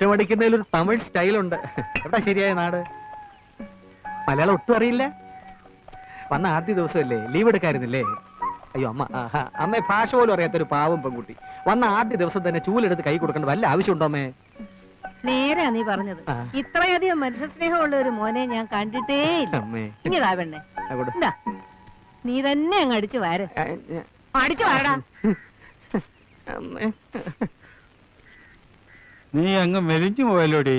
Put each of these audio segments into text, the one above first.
മുറ്റമടിക്കുന്നതിൽ ഒരു തമിഴ് സ്റ്റൈലുണ്ട്. എവിടെ ശരിയായ നാട്? മലയാളം ഒട്ടും അറിയില്ല. വന്ന ആദ്യ ദിവസമല്ലേ? ലീവ് എടുക്കായിരുന്നില്ലേ? അയ്യോ അമ്മ അമ്മ ഭാഷ പോലും അറിയാത്തൊരു പാവം പെൺകുട്ടി. വന്ന ആദ്യ ദിവസം തന്നെ ചൂലെടുത്ത് കൈ കൊടുക്കേണ്ട വല്ല ആവശ്യമുണ്ടോ അമ്മേ? നേരാ നീ പറഞ്ഞത്. ഇത്രയധികം മനുഷ്യസ്നേഹമുള്ള ഒരു മോനെ ഞാൻ കണ്ടിട്ടേ ഇങ്ങതാ പെണ്ണെ. എന്താ നീ തന്നെ അങ്ങ് അടിച്ചു വാര. അടിച്ചു വാരടാ. നീ അങ്ങ് മെലിഞ്ഞു പോയല്ലോടി?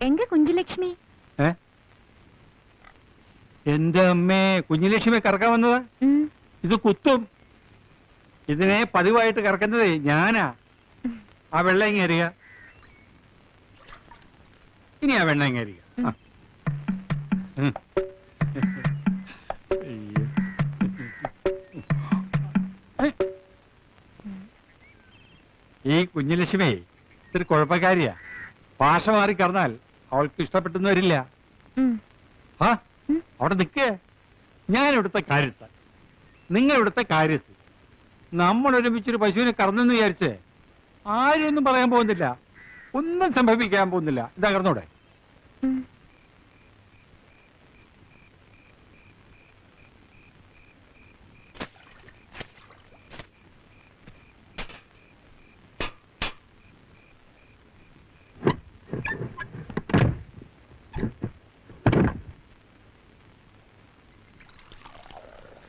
എങ്ക കുഞ്ചുലക്ഷ്മി ഏ? എന്റെ അമ്മേ കുഞ്ഞുലക്ഷ്മി കറക്കാൻ വന്നതാ. ഇത് കുത്തും. ഇതിനെ പതിവായിട്ട് കറക്കുന്നത് ഞാനാ. ആ വെള്ളം ഇങ്ങ് അറിയ ഇനി ആ വെള്ളം ഇങ്ങ് എറിയ ഈ കുഞ്ഞുലക്ഷ്മി ഇത്തിരി കുഴപ്പക്കാരിയാ. ഭാഷ മാറി കറന്നാൽ അവൾക്ക് ഇഷ്ടപ്പെട്ടെന്ന് വരില്ല ആ അവിടെ നിൽക്കേ. ഞാൻ ഇവിടുത്തെ കാര്യത്ത് നിങ്ങൾ ഇവിടുത്തെ കാര്യത്ത് നമ്മൾ ഒരുമിച്ചൊരു പശുവിനെ കറന്നെന്ന് വിചാരിച്ച് ഒന്നും പറയാൻ പോകുന്നില്ല. ഒന്നും സംഭവിക്കാൻ പോകുന്നില്ല. ഇതാ കറന്നൂടെ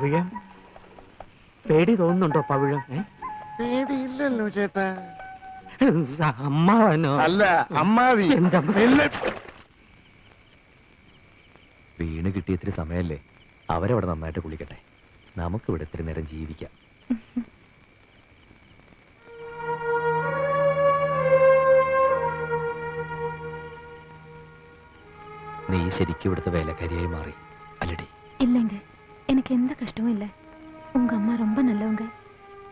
പവിഴം പേടി തോന്നുന്നുണ്ടോ പവിഴം പേടിയില്ലല്ലോ ചേട്ടാ. അമ്മാവനോ? അല്ല അമ്മാവി. വീണ് കിട്ടിയ ഇത്തിരി സമയല്ലേ? അവരവിടെ നന്നായിട്ട് കുളിക്കട്ടെ. നമുക്കിവിടെ ഇത്തിരി നേരം ജീവിക്കാം. നീ ശരിക്കും ഇവിടുത്തെ വേലക്കാരിയായി മാറി. അല്ലടി. ഇല്ലെങ്കിൽ எனக்கு எந்த கஷ்டமும் இல்லை உங்க அம்மா ரொம்ப நல்லவங்க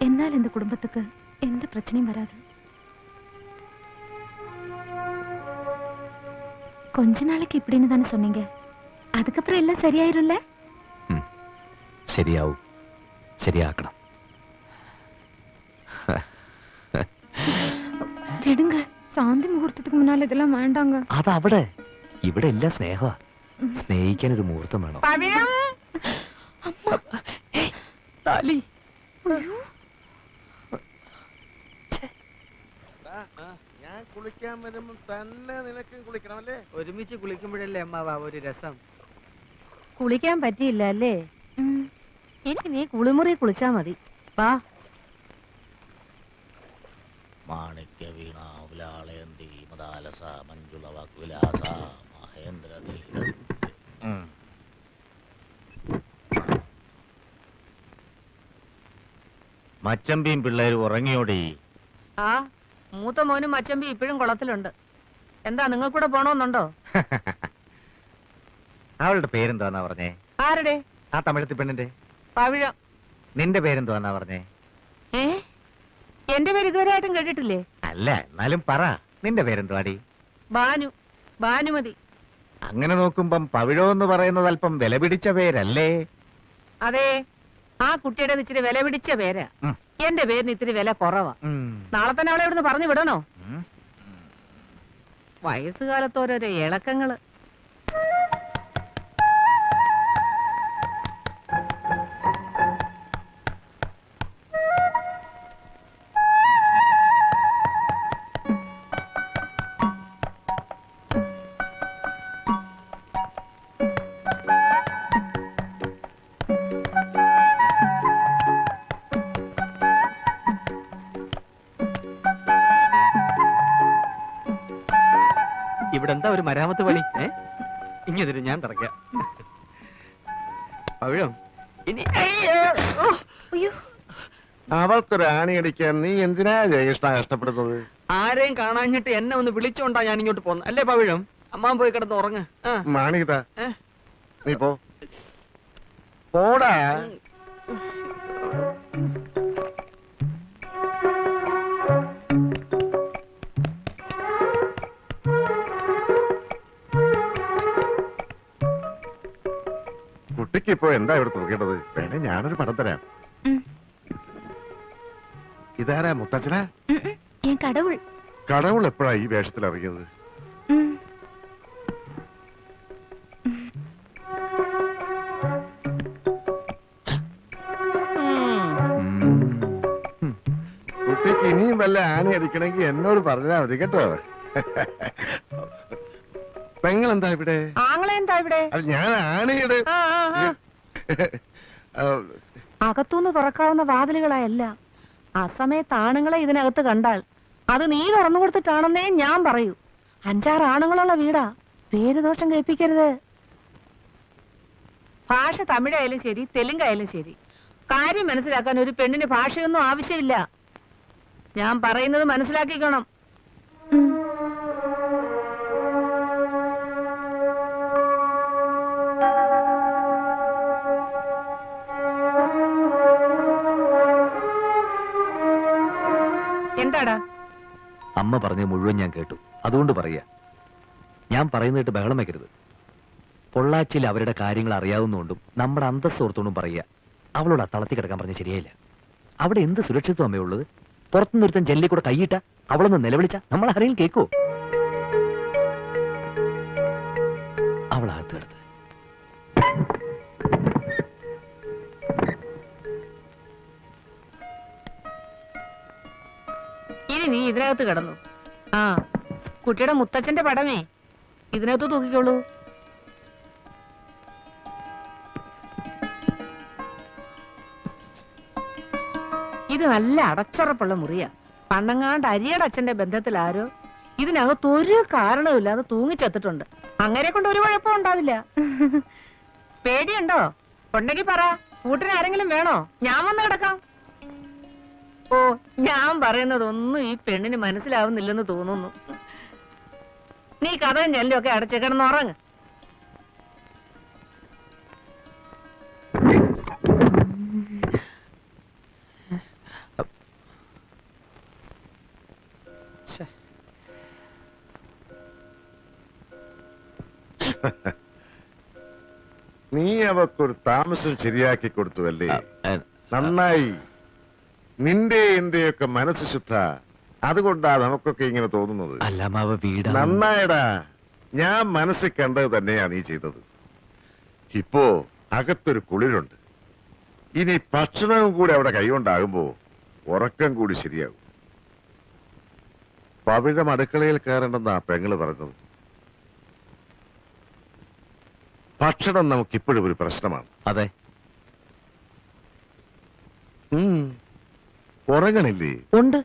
என்னால் இந்த குடும்பத்துக்கு எந்த பிரச்சனையும் வராது கொஞ்ச நாளைக்கு இப்படின்னு தானே சொன்னீங்க அதுக்கப்புறம் எல்லாம் சரியாயிரும்ல ഉം. ശരിയാവും ശരിയാക്കണം விடுங்க சாந்தி முகூர்த்தத்துக்கு முன்னால இதெல்லாம் வேண்டாங்க അതവിടെ ഇവിടെ എല്ലാം സ്നേഹമാ സ്നേഹിക്കാൻ ഒരു മുഹൂർത്തം വേണം പവിഴം താലി. ഞാൻ കുളിക്കാൻ വരുമ്പോ തന്നെ നിനക്കും കുളിക്കണം അല്ലേ? ഒരുമിച്ച് കുളിക്കുമ്പോഴല്ലേ അമ്മാവാ ഒരു രസം. കുളിക്കാൻ പറ്റിയില്ല അല്ലേ? എനിക്ക് ഇനി നീ കുളിമുറി കുളിച്ചാ മതി. വാ. മാണിക്യ വീണാവിലാളയന്തി മദാലസ മഞ്ജുള വാക്വിലാസ മഹേന്ദ്ര മച്ചമ്പിയും പിള്ളേരും ഉറങ്ങിയോടി. ആ മൂത്ത മോനും മച്ചമ്പി ഇപ്പോഴും കുളത്തിലുണ്ട്. എന്താ നിങ്ങൾ കൂടെ പോണോന്നുണ്ടോ? അവളുടെ പേരെന്താന്നാ പറഞ്ഞേ? ആരുടെ? ആ തമിഴത്തി പെണ്ണിന്റെ. പവിഴം. നിന്റെ പേരെന്തുവാന്നാ പറഞ്ഞേ? ഏ? എന്റെ പേര് ഇതുവരെ ആയിട്ടും കേട്ടിട്ടില്ലേ? അല്ല എന്നാലും പറ. നിന്റെ പേരെന്തുവാടി? ബാനു. ബാനുമതി. അങ്ങനെ നോക്കുമ്പം പവിഴോ എന്ന് പറയുന്നത് അല്പം വില പിടിച്ച പേരല്ലേ? അതെ. ആ കുട്ടിയുടെ ഇച്ചിരി വില പിടിച്ച പേരാ. എന്റെ പേരിന് ഇത്തിരി വില കുറവാ. നാളെ തന്നെ അവളെ ഇവിടുന്ന് പറഞ്ഞു വിടണോ? വയസ്സുകാലത്തോരോരോ ഇളക്കങ്ങൾ. എന്താ ഒരു മരാമത്ത് പണി? ഏ? ഇങ്ങനെ ഞാൻ തറക്കാം. പവിഴം ഇനി അയ്യോ! അവൾക്കൊരു ആണിയടിക്കാൻ നീ എന്തിനാ ജയകൃഷ്ണ കഷ്ടപ്പെടുന്നത്? ആരെയും കാണാഞ്ഞിട്ട് എന്നെ ഒന്ന് വിളിച്ചോണ്ടാ ഞാൻ ഇങ്ങോട്ട് പോന്നു. അല്ലേ പവിഴം? അമ്മാൻ പോയി കിടന്ന് ഉറങ്ങ്. ആ. മാണികത നീ പോ. പോടാ. കുട്ടിക്ക് ഇപ്പോ എന്താ ഇവിടെ തുറക്കേണ്ടത്? വേണേ ഞാനൊരു പടം തരാം. ഇതാരാ മുത്തച്ഛനാ. കടവുൾ. കടവുൾ എപ്പോഴാ ഈ വേഷത്തിൽ ഇറങ്ങിയത്. കുട്ടിക്ക് ഇനിയും വല്ല ആണി അടിക്കണമെങ്കിൽ എന്നോട് പറഞ്ഞാ മതി കേട്ടോ. പെങ്ങൾ എന്താ ഇവിടെ എന്താ ഇവിടെ? ഞാൻ അകത്തുനിന്ന് തുറക്കാവുന്ന വാതിലുകളായല്ല ആ സമയത്ത് ആണുങ്ങളെ ഇതിനകത്ത് കണ്ടാൽ അത് നീ തുറന്നു കൊടുത്തിട്ടാണെന്നേ ഞാൻ പറയൂ. അഞ്ചാറ് ആണുങ്ങളുള്ള വീടാ. പേര് ദോഷം കേൾപ്പിക്കരുത്. ഭാഷ തമിഴായാലും ശരി തെലുങ്കായാലും ശരി. കാര്യം മനസ്സിലാക്കാൻ ഒരു പെണ്ണിന് ഭാഷയൊന്നും ആവശ്യമില്ല. ഞാൻ പറയുന്നത് മനസ്സിലാക്കിക്കണം. എന്താടാ? അമ്മ പറഞ്ഞ മുഴുവൻ ഞാൻ കേട്ടു. അതുകൊണ്ട് പറയാ ഞാൻ പറയുന്നിട്ട് ബഹളം വയ്ക്കരുത് പൊള്ളാച്ചിൽ അവരുടെ കാര്യങ്ങൾ അറിയാവുന്നതുകൊണ്ടും നമ്മുടെ അന്തസ്സോർത്തോണ്ടും പറയുക. അവളോട് അത്തളത്തി തളത്തി കിടക്കാൻ പറഞ്ഞ ശരിയായില്ല. അവിടെ എന്ത് സുരക്ഷിതം അമ്മേ ഉള്ളത്? പുറത്തുനിന്ന് ജെല്ലി കൂടെ കൈയിട്ട? അവളൊന്ന് നിലവിളിച്ച? നമ്മൾ ആരെയും കേൾക്കോ അവൾ അകത്ത് കിടത്ത് ഇതിനകത്ത് കിടന്നു. ആ കുട്ടിയുടെ മുത്തച്ഛന്റെ പടമേ. ഇതിനകത്ത് തൂക്കിക്കോളൂ. ഇത് നല്ല അടച്ചുറപ്പുള്ള മുറിയാ. പണ്ടങ്ങാണ്ട് അരിയുടെ അച്ഛന്റെ ബന്ധത്തിൽ ആരോ ഇതിനകത്ത് ഒരു കാരണവുമില്ലാതെ തൂങ്ങിച്ചെത്തിട്ടുണ്ട്. അങ്ങനെ കൊണ്ട് ഒരു കുഴപ്പം ഉണ്ടാവില്ല. പേടിയുണ്ടോ? ഉണ്ടെങ്കിൽ പറ. കൂട്ടിന് ആരെങ്കിലും വേണോ? ഞാൻ വന്ന് കിടക്കാം. ഓ ഞാൻ പറയുന്നതൊന്നും ഈ പെണ്ണിന് മനസ്സിലാവുന്നില്ലെന്ന് തോന്നുന്നു. നീ കഥയും ചെല്ലൊക്കെ അടച്ച് കിടന്നുറങ്ങ് നീ അവക്കൊരു താമസം ശരിയാക്കി കൊടുത്തുവല്ലേ? നന്നായി. നിന്റെ എന്റെയൊക്കെ മനസ്സ് ശുദ്ധ. അതുകൊണ്ടാ നമുക്കൊക്കെ ഇങ്ങനെ തോന്നുന്നത്. അല്ല മാവ വീടാ. നന്നായടാ. ഞാൻ മനസ്സിൽ കണ്ടത് തന്നെയാ നീ ചെയ്തത്. ഇപ്പോ അകത്തൊരു കുളിരുണ്ട്. ഇനി ഭക്ഷണവും കൂടി അവിടെ കൈകൊണ്ടാകുമ്പോ ഉറക്കം കൂടി ശരിയാകും. പവിഴം അടുക്കളയിൽ കയറേണ്ടെന്നാ പെങ്ങൾ പറഞ്ഞത്. ഭക്ഷണം നമുക്കിപ്പോഴും ഒരു പ്രശ്നമാണ്. അതെ. ഉറങ്ങണില്ലേ ഉണ്ട്.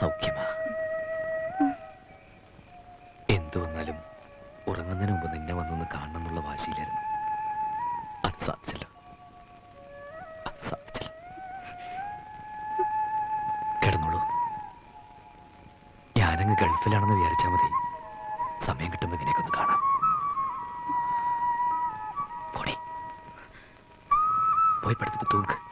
സൗഖ്യമാ. എന്തു വന്നാലും ഉറങ്ങുന്നതിന് മുമ്പ് നിന്നെ വന്നൊന്ന് കാണണം എന്നുള്ള വാശിയിലായിരുന്നു. അത് സാധിച്ചല്ലോ. കിടന്നോളൂ. ഞാനങ്ങ് ഗൾഫിലാണെന്ന് വിചാരിച്ചാൽ മതി. സമയം കിട്ടുമ്പോൾ ഇങ്ങനെയൊക്കെ ഒന്ന് കാണാം. പോയി പടുത്തിട്ട് തൂക്ക്.